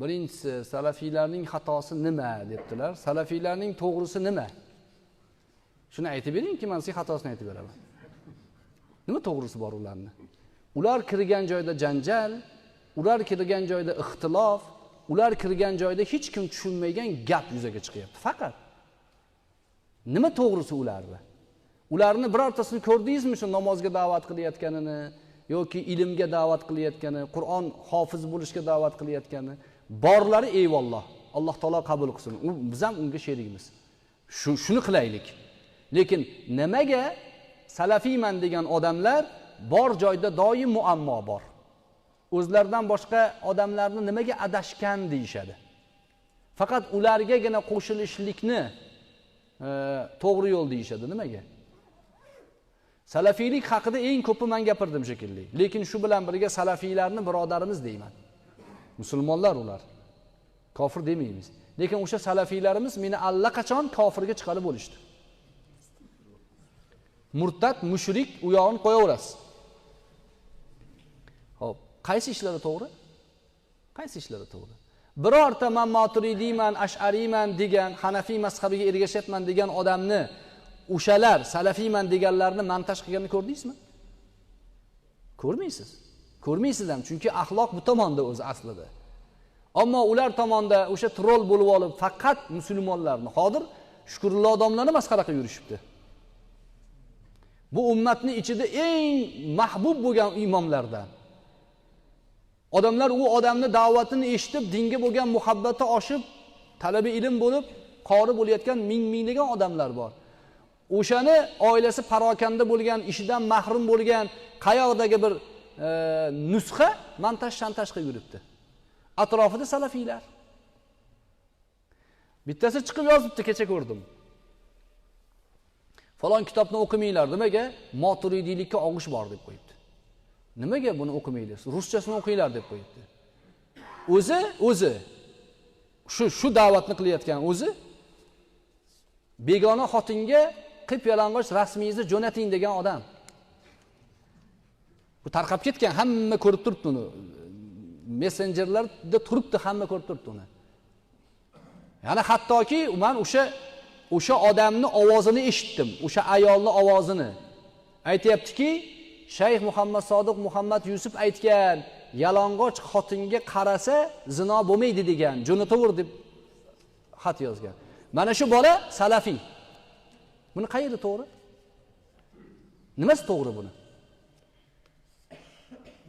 birinchisi salafiylarning xatosi nima debdilar? Salafiylarning to'g'risi nima? Shuni aytib beringki man sizga xatosini aytib beraman. Nima to'g'risi bor ularni? Ular kirgan joyda janjal ular kirgan joyda ixtilof ular kirgan joyda hech kim tushunmagan gap yuzaga chiqyapti. Faqat nima to'g'risi ularni? Ularni birortasini ko'rdingizmi shu namozga da'vat qilayotganini yoki ilmga da'vat qilayotgani qur'on hofiz bo'lishga da'vat qilayotgani? Borlari eyvalloh alloh taolo qabul qilsin u biz ham unga sherikmiz shu shuni qilaylik lekin nimaga salafiyman degan odamlar bor joyda doim muammo bor. O'zlaridan boshqa odamlarni nimaga adashgan deyishadi. Faqat ulargagina qo'shilishlikni e, to'g'ri yo'l deyishadi nimaga salafiylik haqida eng ko'pi man gapirdim shekilli. Lekin shu bilan birga salafiylarni birodarimiz deyman musulmonlar ular. Kofir demaymiz lekin o'sha salafiylarimiz meni allaqachon kofirga chiqarib bo'lishdi. Murtad mushrik u yog'ini qo'yaverasiz. Ho'p qaysi ishlari to'g'ri? Qaysi ishlari to'g'ri? Birorta man moturidiyman ashariyman degan hanafiy mazhabiga ergashyapman degan odamni o'shalar salafiyman deganlarni montaj qilganini ko'rdingizmi? Ko'rmaysiz. Ko'rmaysiz ham chunki axloq bu tomonda o'zi aslida ammo ular tomonda o'sha troll bo'lib olib faqat musulmonlarni. Hozir shukurullo odamlarni masxara qilib yurishibdi. Bu ummatni ichida eng mahbub bo'lgan imomlardan odamlar u odamni da'vatini eshitib dinga bo'lgan muhabbati oshib talabi ilm bo'lib qori bo'layotgan ming minglagan odamlar bor. O'shani oilasi parokanda bo'lgan ishidan mahrum bo'lgan qayoqdagi bir nusxa montaj shantaj qilib yuribdi. Atrofida salafiylar. Bittasi chiqib yozibdi kecha ko'rdim. Falon kitobni o'qimanglar nimaga? Moturidiylikka og'ish bor deb qo'yibdi. Nimaga buni o'qimanglar? Ruschasini o'qinglar deb qo'yibdi. O'zi o'zi shu shu da'vatni qilayotgan o'zi begona xotinga qip yalang'och rasmingizni jo'nating degan odam. Bu tarqab ketgan hamma ko'rib turibdi uni. Messenjerlarda turibdi hamma ko'rib turibdi uni. Ya'ni hattoki man o'sha o'sha odamni ovozini eshitdim o'sha ayolni ovozini. Aytyaptiki shayx muhammad sodiq muhammad yusuf aytgan yalang'och xotinga qarasa zino bo'lmaydi degan jo'nataver deb xat yozgan. Mana shu bola salafiy. Buni qayeri to'g'ri? Nimasi to'g'ri buni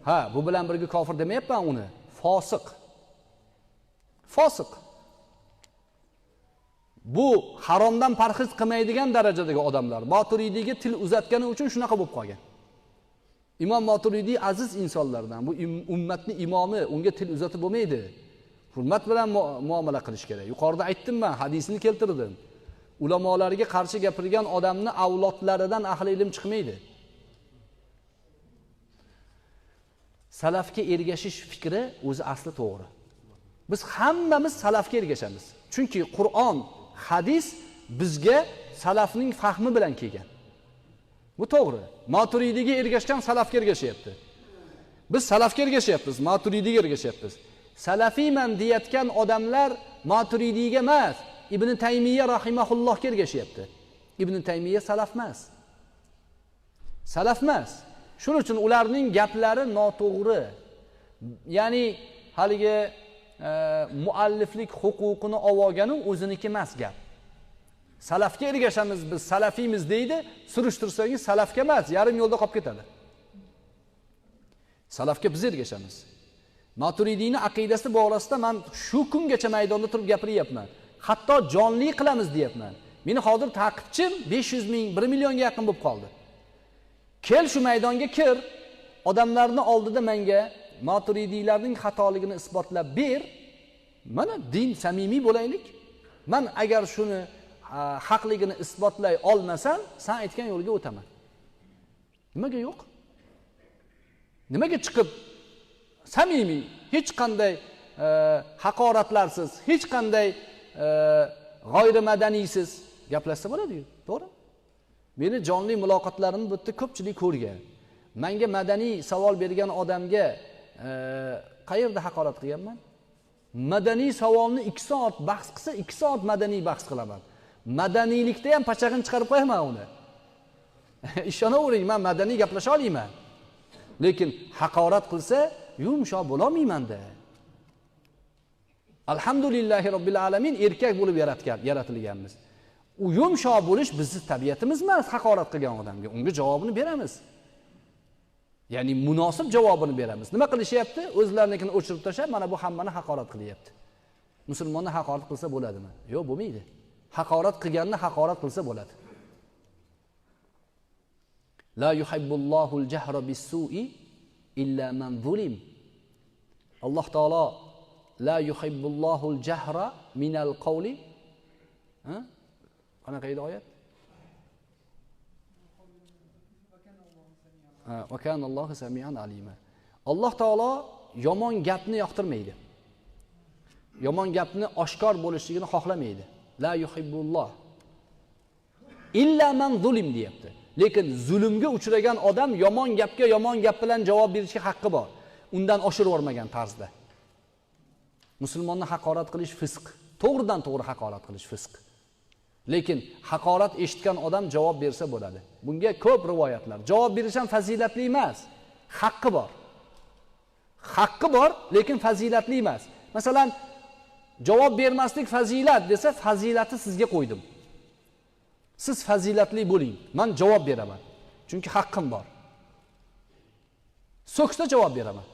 ha bu bilan birga kofir demayapman uni. Fosiq. Fosiq. Bu haromdan parhez qilmaydigan darajadagi odamlar. Moturidiyga til uzatgani uchun shunaqa bo'lib qolgan. Imom moturidiy aziz insonlardan bu ummatni imomi unga til uzatib bo'lmaydi. Hurmat bilan muomala qilish kerak. Yuqorida aytdim man hadisni keltirdim. Ulamolarga qarshi gapirgan odamni avlodlaridan ahli ilm chiqmaydi. Salafga ergashish fikri o'zi asli to'g'ri. Biz hammamiz salafga ergashamiz. Chunki qur'on hadis bizga salafning fahmi bilan kelgan. Bu to'g'ri. Moturidiyga ergashgan salafga ergashyapti. Biz salafga ergashyapmiz moturidiyga ergashyapmiz. Salafiyman deyayotgan odamlar moturidiyga emas ibn taymiya rahimaullohga ergashyapti. İbn taymiya salaf emas. Salaf emas shuning uchun ularning gaplari noto'g'ri. Ya'ni haligi e, mualliflik huquqini olib olgani o'ziniki emas gap. Salafga ergashamiz biz salafiymiz deydi surishtirsangiz salafga emas yarim yo'lda qolib ketadi. Salafga biz ergashamiz. Maturidiyni aqidasi borasida man shu kungacha maydonda turib gapiryapman. Hatto jonli qilamiz deyapman. Meni hozir taqibchim besh yuz ming bir millionga yaqin bo'lib qoldi kel shu maydonga kir. Odamlarni oldida menga moturidiylarning xatoligini isbotlab ber. Mana din samimiy bo'laylik. Man agar shuni haqligini isbotlay olmasam san aytgan yo'lga o'taman. Nimaga yo'q? Nimaga chiqib samimiy hech qanday e, haqoratlarsiz hech qanday e, g'oyrimadaniysiz gaplashsa bo'ladiyu. to'g'ri meni jonli muloqotlarimni bu yerda ko'pchilik ko'rgan. Manga madaniy savol bergan odamga e, qayerda haqorat qilganman? Madaniy savolni ikki soat bahs qilsa ikki soat madaniy bahs qilaman. Madaniylikda ham pachag'ini chiqarib qo'yaman uni. Ishonavering man madaniy gaplasha olmayman lekin haqorat qilsa yumshoq bo'lolmaymanda alhamdulillahi robbil alamin erkak bo'lib yaratgan yaratilganmiz. U yumshoq bo'lish bizni tabiatimiz emas haqorat qilgan odamga. Unga javobini beramiz. Ya'ni munosib javobini beramiz. Nima qilishyapti? O'zlarinikini o'chirib tashlab mana bu hammani haqorat qilyapti. Musulmonni haqorat qilsa bo'ladimi? Yo'q bo'lmaydi. Haqorat qilganni haqorat qilsa bo'ladi. La yuhibbullohul jahra bis-su'i illa man zulim. Alloh taolo la yuhibbullohul jahra minal qawli ha? Qanaqa edi oyat? Va samian alima. Alloh taolo yomon gapni yoqtirmaydi. Yomon gapni oshkor bo'lishligini xohlamaydi. La yuhibbulloh. Illa man zulim deyapti. Lekin zulmga uchragan odam yomon gapga yomon gap bilan javob berishga haqqi bor. Undan oshirib yubormagan tarzda. Musulmonni haqorat qilish fisq. To'g'ridan to'g'ri haqorat qilish fisq. Lekin haqorat eshitgan odam javob bersa bo'ladi. Bunga ko'p rivoyatlar. Javob berish ham fazilatli emas. Haqqi bor. Haqqi bor lekin fazilatli emas. Masalan javob bermaslik fazilat desa fazilati sizga qo'ydim. Siz fazilatli bo'ling. Man javob beraman. Chunki haqqim bor. So'ksa javob beraman.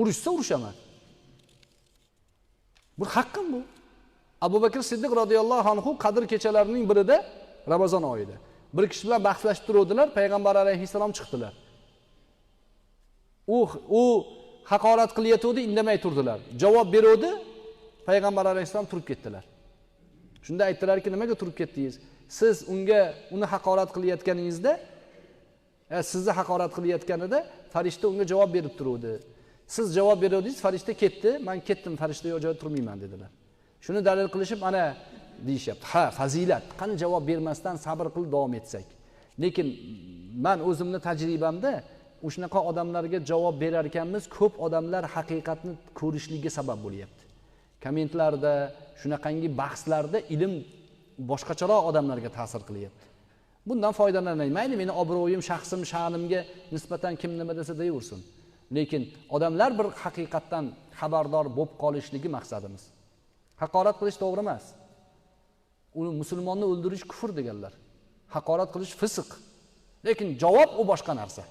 Urushsa urushaman. Bu haqqim bu abu bakr siddiq roziyallohu anhu qadr kechalarining birida ramazon oyida. Bir kishi bilan bahslashib turuvdilar payg'ambar alayhissalom chiqdilar. U u haqorat qilayotgandi indamay turdilar. Javob beruvdi payg'ambar alayhissalom turib ketdilar. Shunda aytdilarki nimaga turib ketdingiz? Siz unga uni haqorat qilayotganingizda e, sizni haqorat qilayotganida farishta unga javob berib turuvdi. Siz javob beruvdingiz farishta ketdi. Man ketdim farishta yo'q joyda turmayman dedilar. Shuni dalil qilishib ana deyishyapti ha fazilat qani javob bermasdan sabr qilib davom etsak lekin man o'zimni tajribamda shunaqa odamlarga javob berar ekanmiz ko'p odamlar haqiqatni ko'rishligiga sabab bo'lyapti. Kommentlarda shunaqangi bahslarda ilm boshqacharoq odamlarga ta'sir qilyapti. Bundan foydalanay. Mayli meni obro'yim shaxsim sha'nimga nisbatan kim nima desa deyaversin. Lekin odamlar bir haqiqatdan xabardor bo'lib qolishligi maqsadimiz haqorat qilish to'g'ri emas. Uni musulmonni o'ldirish kufr deganlar. Haqorat qilish fisq. Lekin javob u boshqa narsa.